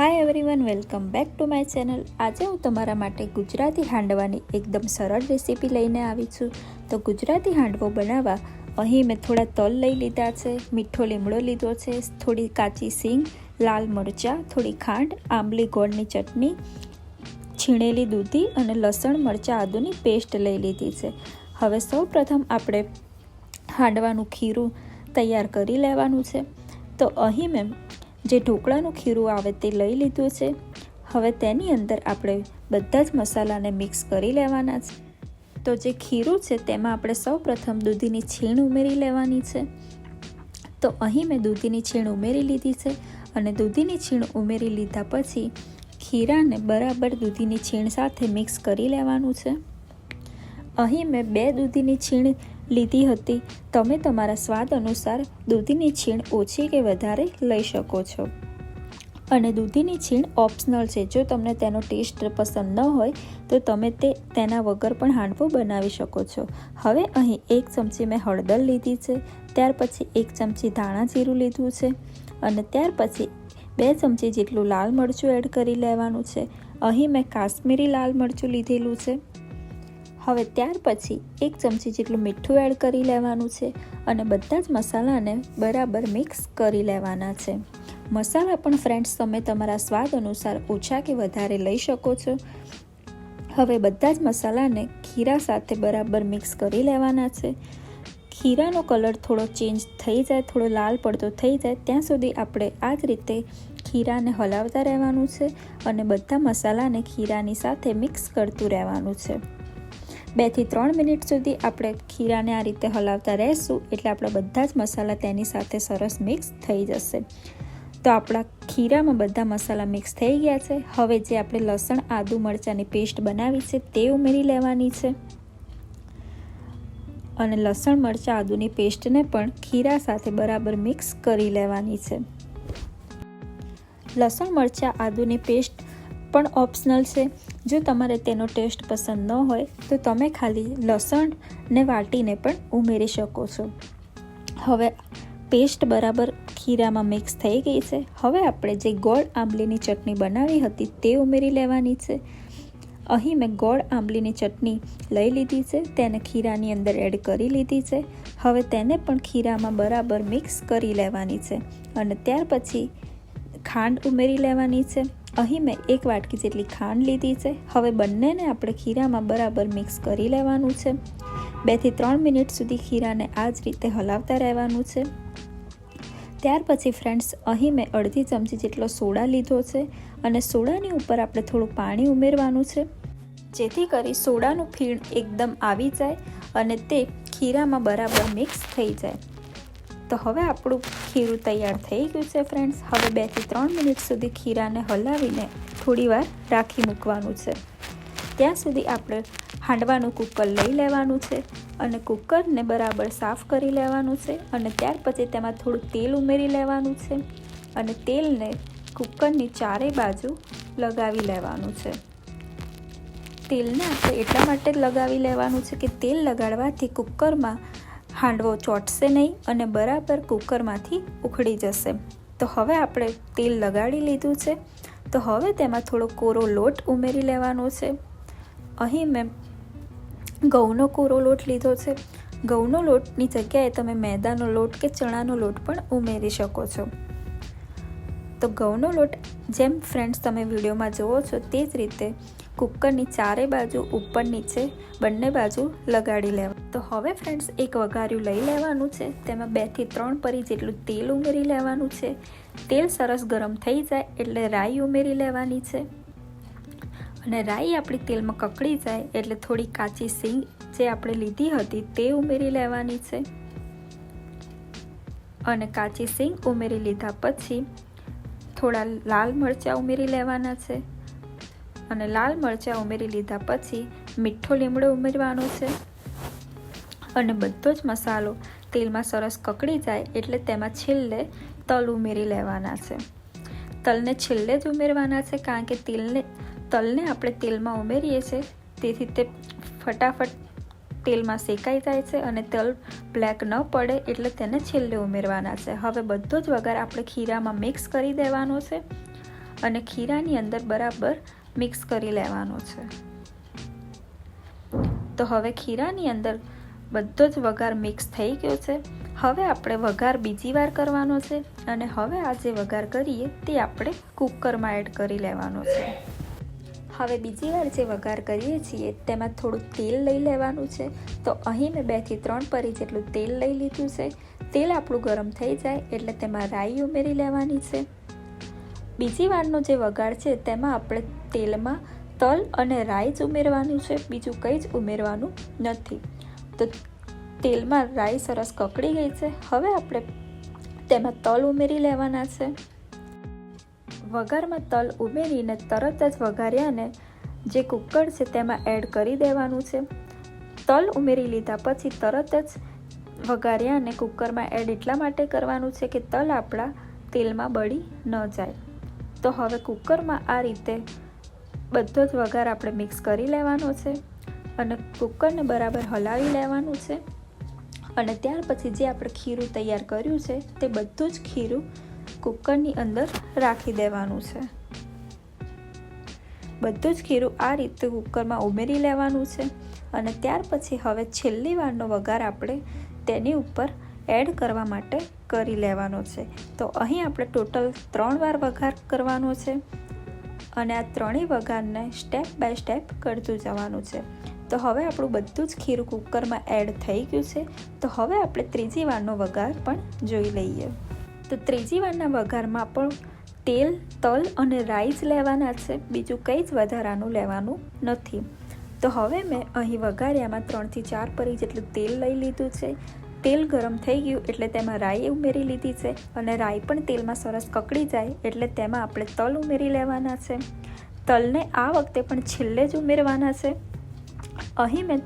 Hi everyone welcome back to my channel આજે હું તમારા માટે ગુજરાતી હાંડવાની એકદમ સરળ રેસીપી લઈને આવી છું. તો ગુજરાતી હાંડવો બનાવવા અહીં મેં થોડા તલ લઈ લીધા છે, મીઠો લીમડો લીધો છે, થોડી કાચી સિંગ, લાલ મરચાં, થોડી ખાંડ, આંબલી ગોળની ચટણી, છીણેલી દૂધી અને લસણ મરચાં આદુની પેસ્ટ લઈ લીધી છે. હવે સૌપ્રથમ આપણે હાંડવાનું ખીરું તૈયાર કરી લેવાનું છે. તો અહીં મેં જે ઢોકળાનું ખીરું આવે તે લઈ લીધું છે. હવે તેની અંદર આપણે બધા જ મસાલાને મિક્સ કરી લેવાના છે. તો જે ખીરું છે તેમાં આપણે સૌ પ્રથમ દૂધીની છીણ ઉમેરી લેવાની છે. તો અહીં મેં દૂધીની છીણ ઉમેરી લીધી છે અને દૂધીની છીણ ઉમેરી લીધા પછી ખીરાને બરાબર દૂધીની છીણ સાથે મિક્સ કરી લેવાનું છે. અહીં મેં બે દૂધીની છીણ લીધી હતી. તમે તમારા સ્વાદ અનુસાર દૂધીની છીણ ઓછી કે વધારે લઈ શકો છો. અને દૂધીની છીણ ઓપ્શનલ છે. જો તમને તેનો ટેસ્ટ પસંદ ન હોય, તો તમે તે તેના વગર પણ હાંડવો બનાવી શકો છો. હવે અહીં એક ચમચી મેં હળદર લીધી છે. ત્યાર પછી એક ચમચી ધાણા જીરું લીધું છે. અને ત્યાર પછી બે ચમચી જેટલું લાલ મરચું એડ કરી લેવાનું છે. અહીં મેં કાશ્મીરી લાલ મરચું લીધેલું છે. હવે ત્યાર પછી એક ચમચી જેટલું મીઠું એડ કરી લેવાનું છે અને બધા જ મસાલાને બરાબર મિક્સ કરી લેવાના છે. મસાલા પણ ફ્રેન્ડ્સ તમે તમારા સ્વાદ અનુસાર ઓછા કે વધારે લઈ શકો છો. હવે બધા જ મસાલાને ખીરા સાથે બરાબર મિક્સ કરી લેવાના છે. ખીરાનો કલર થોડો ચેન્જ થઈ જાય, થોડો લાલ પડતો થઈ જાય, ત્યાં સુધી આપણે આ જ રીતે ખીરાને હલાવતા રહેવાનું છે અને બધા મસાલાને ખીરાની સાથે મિક્સ કરતું રહેવાનું છે. બેથી ત્રણ મિનિટ સુધી આપણે ખીરાને આ રીતે હલાવતા રહેશું એટલે આપણા બધા જ મસાલા તેની સાથે સરસ મિક્સ થઈ જશે. તો આપણા ખીરામાં બધા મસાલા મિક્સ થઈ ગયા છે. હવે જે આપણે લસણ, આદુ મરચાંની પેસ્ટ બનાવી છે તે ઉમેરી લેવાની છે. અને લસણ, મરચાં, આદુની પેસ્ટને પણ ખીરા સાથે બરાબર મિક્સ કરી લેવાની છે. લસણ, મરચાં, આદુની પેસ્ટ પણ ઓપ્શનલ છે. જો તમારે તેનો ટેસ્ટ પસંદ ન હોય, તો તમે ખાલી લસણને વાટીને પણ ઉમેરી શકો છો. હવે પેસ્ટ બરાબર ખીરામાં મિક્સ થઈ ગઈ છે. હવે આપણે જે ગોળ આંબલીની ચટણી બનાવી હતી તે ઉમેરી લેવાની છે. અહીં મેં ગોળ આંબલીની ચટણી લઈ લીધી છે, તેને ખીરાની અંદર એડ કરી લીધી છે. હવે તેને પણ ખીરામાં બરાબર મિક્સ કરી લેવાની છે અને ત્યાર પછી ખાંડ ઉમેરી લેવાની છે. અહીં મેં એક વાટકી જેટલી ખાંડ લીધી છે. હવે બંનેને આપણે ખીરામાં બરાબર મિક્સ કરી લેવાનું છે. બેથી ત્રણ મિનિટ સુધી ખીરાને આ જ રીતે હલાવતા રહેવાનું છે. ત્યાર પછી ફ્રેન્ડ્સ, અહીં મેં અડધી ચમચી જેટલો સોડા લીધો છે અને સોડાની ઉપર આપણે થોડું પાણી ઉમેરવાનું છે. જેથી કરી સોડાનું ફીણ એકદમ આવી જાય અને તે ખીરામાં બરાબર મિક્સ થઈ જાય. તો હવે આપણું ખીરું તૈયાર થઈ ગયું છે ફ્રેન્ડ્સ હવે બેથી ત્રણ મિનિટ સુધી ખીરાને હલાવીને થોડીવાર રાખી મૂકવાનું છે. ત્યાં સુધી આપણે હાંડવાનું કુકર લઈ લેવાનું છે અને કુકરને બરાબર સાફ કરી લેવાનું છે અને ત્યાર પછી તેમાં થોડું તેલ ઉમેરી લેવાનું છે અને તેલને કુકરની ચારે બાજુ લગાવી લેવાનું છે. તેલને આપણે એટલા માટે લગાવી લેવાનું છે કે તેલ લગાડવાથી કુકરમાં હાંડવો ચોટશે નહીં અને બરાબર કુકરમાંથી ઉખડી જશે. તો હવે આપણે તેલ લગાડી લીધું છે. તો હવે તેમાં થોડો કોરો લોટ ઉમેરી લેવાનો છે. અહીં મેં ઘઉંનો કોરો લોટ લીધો છે. ઘઉંનો લોટની જગ્યાએ તમે મેદાનો લોટ કે ચણાનો લોટ પણ ઉમેરી શકો છો. તો ઘઉંનો લોટ જેમ ફ્રેન્ડ્સ તમે વિડીયોમાં જુઓ છો તે જ રીતે કુકરની ચારે બાજુ ઉપર નીચે બંને બાજુ લગાડી લેવા. તો હવે ફ્રેન્ડ્સ એક વઘાર્યું લઈ લેવાનું છે. તેમાં બેથી ત્રણ પરી જેટલું તેલ ઉમેરી લેવાનું છે. તેલ સરસ ગરમ થઈ જાય એટલે રાઈ ઉમેરી લેવાની છે. અને રાઈ આપણી તેલમાં કકડી જાય એટલે થોડી કાચી સિંગ જે આપણે લીધી હતી તે ઉમેરી લેવાની છે. અને કાચી સિંગ ઉમેરી લીધા પછી થોડા લાલ મરચાં ઉમેરી લેવાના છે. અને લાલ મરચાં ઉમેરી લીધા પછી મીઠો લીમડો ઉમેરવાનો છે. અને બધો જ મસાલો તેલમાં સરસ કકડી જાય એટલે તેમાં છેલ્લે તલ ઉમેરી લેવાના છે. તલને છેલ્લે જ ઉમેરવાના છે કારણ કે તેલને, તલને આપણે તેલમાં ઉમેરીએ છીએ, તેથી તે ફટાફટ તેલમાં શેકાઈ જાય છે અને તલ બ્લેક ન પડે એટલે તેને છેલ્લે ઉમેરવાના છે. હવે બધો જ વઘાર આપણે ખીરામાં મિક્સ કરી દેવાનો છે. અને ખીરાની અંદર બરાબર મિક્સ કરી લેવાનો છે. તો હવે ખીરાની અંદર બધો જ વઘાર મિક્સ થઈ ગયો છે. હવે આપણે વઘાર બીજી વાર કરવાનો છે અને હવે આ જે વઘાર કરીએ તે આપણે કુકરમાં એડ કરી લેવાનો છે. હવે બીજી વાર જે વઘાર કરીએ છીએ તેમાં થોડું તેલ લઈ લેવાનું છે. તો અહીં મેં બેથી ત્રણ પરી જેટલું તેલ લઈ લીધું છે. તેલ આપણું ગરમ થઈ જાય એટલે તેમાં રાઈ ઉમેરી લેવાની છે. બીજી વારનો જે વઘાર છે, તેમાં આપણે તેલમાં તલ અને રાઈ ઉમેરવાનું છે. બીજું કંઈ જ ઉમેરવાનું નથી. તો તેલમાં રાઈ સરસ કકડી ગઈ છે. હવે આપણે તેમાં તલ ઉમેરી લેવાના છે. વઘારમાં તલ ઉમેરીને તરત જ વઘાર્યાને જે કુકર છે, તેમાં એડ કરી દેવાનું છે. તલ ઉમેરી લીધા પછી તરત જ વઘાર્યાને કુકરમાં એડ એટલા માટે કરવાનું છે કે તલ આપણા તેલમાં બળી ન જાય. તો હવે કુકરમાં આ રીતે બધો જ વઘાર આપણે મિક્સ કરી લેવાનો છે અને કુકરને બરાબર હલાવી લેવાનું છે. અને ત્યાર પછી જે આપણે ખીરું તૈયાર કર્યું છે તે બધું જ ખીરું કુકરની અંદર રાખી દેવાનું છે. બધું જ ખીરું આ રીતે કુકરમાં ઉમેરી લેવાનું છે અને ત્યાર પછી હવે છેલ્લી વારનો વઘાર આપણે તેની ઉપર એડ કરવા માટે કરી લેવાનો છે. તો અહીં આપણે ટોટલ ત્રણ વાર વઘાર કરવાનો છે અને આ ત્રણેય વઘારને સ્ટેપ બાય સ્ટેપ કરતું જવાનું છે. તો હવે આપણું બધું જ ખીરું કુકરમાં એડ થઈ ગયું છે. તો હવે આપણે ત્રીજી વારનો વઘાર પણ જોઈ લઈએ. તો ત્રીજી વારના વઘારમાં પણ તેલ, તલ અને રાઈ જ લેવાના છે. બીજું કંઈ જ વધારાનું લેવાનું નથી. તો હવે મેં અહીં વઘાર્યામાં ત્રણથી ચાર પરી જેટલું તેલ લઈ લીધું છે. તેલ ગરમ થઈ ગયું એટલે તેમાં રાઈ ઉમેરી લીધી છે અને રાઈ પણ તેલમાં સરસ કકડી જાય એટલે તેમાં આપણે તલ ઉમેરી લેવાના છે. તલને આ વખતે પણ છેલ્લે જ ઉમેરવાના છે. અહીં મેં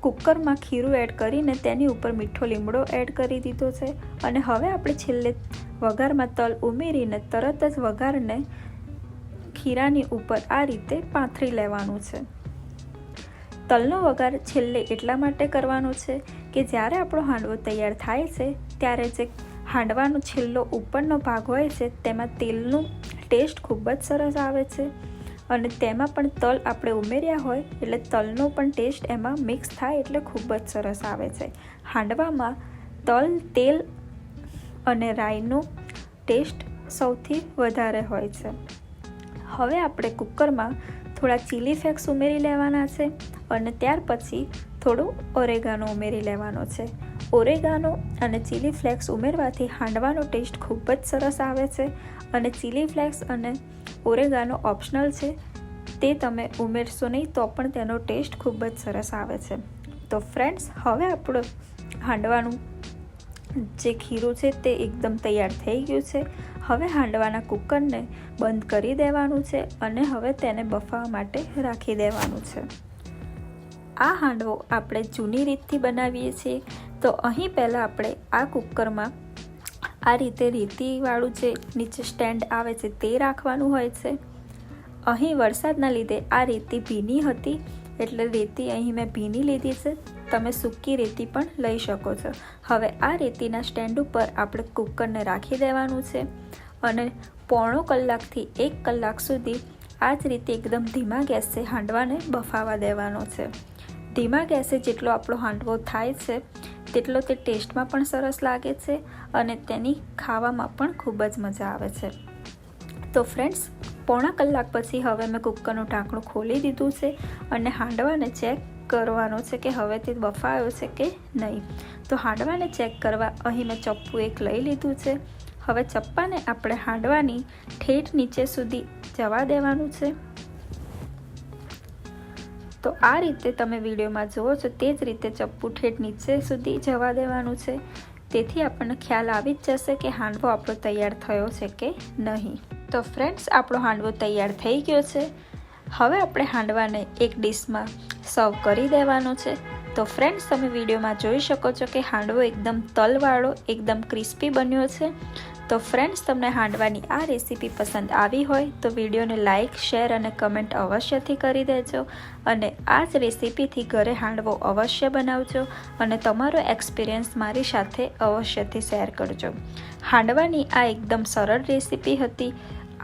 કુકરમાં ખીરું એડ કરીને તેની ઉપર મીઠો લીમડો એડ કરી દીધો છે અને હવે આપણે છેલ્લે વઘારમાં તલ ઉમેરીને તરત જ વઘારને ખીરાની ઉપર આ રીતે પાથરી લેવાનું છે. તલનો વઘાર છેલ્લે એટલા માટે કરવાનો છે કે જ્યારે આપણો હાંડવો તૈયાર થાય છે, ત્યારે જે હાંડવાનો છેલ્લો ઉપરનો ભાગ હોય છે, તેમાં તેલનું ટેસ્ટ ખૂબ જ સરસ આવે છે. અને તેમાં પણ તલ આપણે ઉમેર્યા હોય, એટલે તલનો પણ ટેસ્ટ એમાં મિક્સ થાય એટલે ખૂબ જ સરસ આવે છે. હાંડવામાં તલ, તેલ અને રાઈનો ટેસ્ટ સૌથી વધારે હોય છે. હવે આપણે કુકરમાં થોડા ચીલી ફ્લેક્સ ઉમેરી લેવાના છે અને ત્યાર પછી થોડું ઓરેગાનો ઉમેરી લેવાનો છે. ઓરેગાનો અને ચીલી ફ્લેક્સ ઉમેરવાથી હાંડવાનો ટેસ્ટ ખૂબ જ સરસ આવે છે અને ચીલી ફ્લેક્સ અને ઓરેગાનો ઓપ્શનલ છે. તે તમે ઉમેરશો નહીં તો પણ તેનો ટેસ્ટ ખૂબ જ સરસ આવે છે. તો ફ્રેન્ડ્સ હવે આપણું હાંડવાનું જે ખીરું છે તે એકદમ તૈયાર થઈ ગયું છે. હવે હાંડવાના કુકરને બંધ કરી દેવાનું છે અને હવે તેને બફાવા માટે રાખી દેવાનું છે. આ હાંડવો આપણે જૂની રીતથી બનાવીએ છીએ. તો અહીં પહેલાં આપણે આ કુકરમાં આ રીતે રેતીવાળું જે નીચે સ્ટેન્ડ આવે છે તે રાખવાનું હોય છે. અહીં વરસાદના લીધે આ રેતી ભીની હતી. એટલે રેતી અહીં મેં ભીની લીધી છે. તમે સૂકી રેતી પણ લઈ શકો છો. હવે આ રેતીના સ્ટેન્ડ ઉપર આપણે કુકરને રાખી દેવાનું છે અને પોણો કલાકથી એક કલાક સુધી આ જ રીતે એકદમ ધીમા ગેસે હાંડવાને બફાવા દેવાનો છે. ધીમા ગેસે જેટલો આપણો હાંડવો થાય છે, તેટલો તે ટેસ્ટમાં પણ સરસ લાગે છે અને તેની ખાવામાં પણ ખૂબ જ મજા આવે છે. તો ફ્રેન્ડ્સ, પોણા કલાક પછી હવે મેં કુકરનું ઢાંકણું ખોલી દીધું છે અને હાંડવાને ચેક કરવાનો છે કે હવે તે બફાયો છે કે નહીં? તો હાંડવાને ચેક કરવા અહીં મેં ચપ્પુ એક લઈ લીધું છે. હવે ચપ્પાને આપણે હાંડવાની ઠેઠ નીચે સુધી જવા દેવાનું છે. તો આ રીતે તમે વિડીયોમાં જુઓ છો તે જ રીતે ચપ્પુ ઠેઠ નીચે સુધી જવા દેવાનું છે. તેથી આપણને ખ્યાલ આવી જ જશે કે હાંડવો આપણો તૈયાર થયો છે કે નહીં. તો ફ્રેન્ડ્સ, આપણો હાંડવો તૈયાર થઈ ગયો છે. હવે આપણે હાંડવાને એક ડીશમાં સર્વ કરી દેવાનો છે. તો ફ્રેન્ડ્સ તમે વિડીયોમાં જોઈ શકો છો કે હાંડવો એકદમ તલવાળો, એકદમ ક્રિસ્પી બન્યો છે. તો ફ્રેન્ડ્સ તમને હાંડવાની આ રેસીપી પસંદ આવી હોય તો વિડીયોને લાઇક શેર અને કમેન્ટ અવશ્યથી કરી દેજો અને આ જ રેસીપીથી ઘરે હાંડવો અવશ્ય બનાવજો અને તમારો એક્સપિરિયન્સ મારી સાથે અવશ્યથી શેર કરજો. હાંડવાની આ એકદમ સરળ રેસીપી હતી.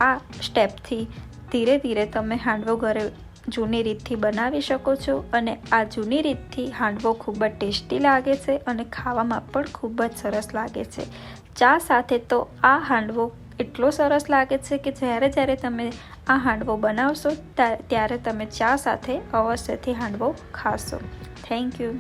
આ સ્ટેપથી ધીરે ધીરે તમે હાંડવો ઘરે જૂની રીતથી બનાવી શકો છો અને આ જૂની રીતથી હાંડવો ખૂબ જ ટેસ્ટી લાગે છે અને ખાવામાં પણ ખૂબ જ સરસ લાગે છે. ચા સાથે તો આ હાંડવો એટલો સરસ લાગે છે કે જ્યારે જ્યારે તમે આ હાંડવો બનાવશો ત્યારે તમે ચા સાથે અવશ્યથી હાંડવો ખાશો. Thank you.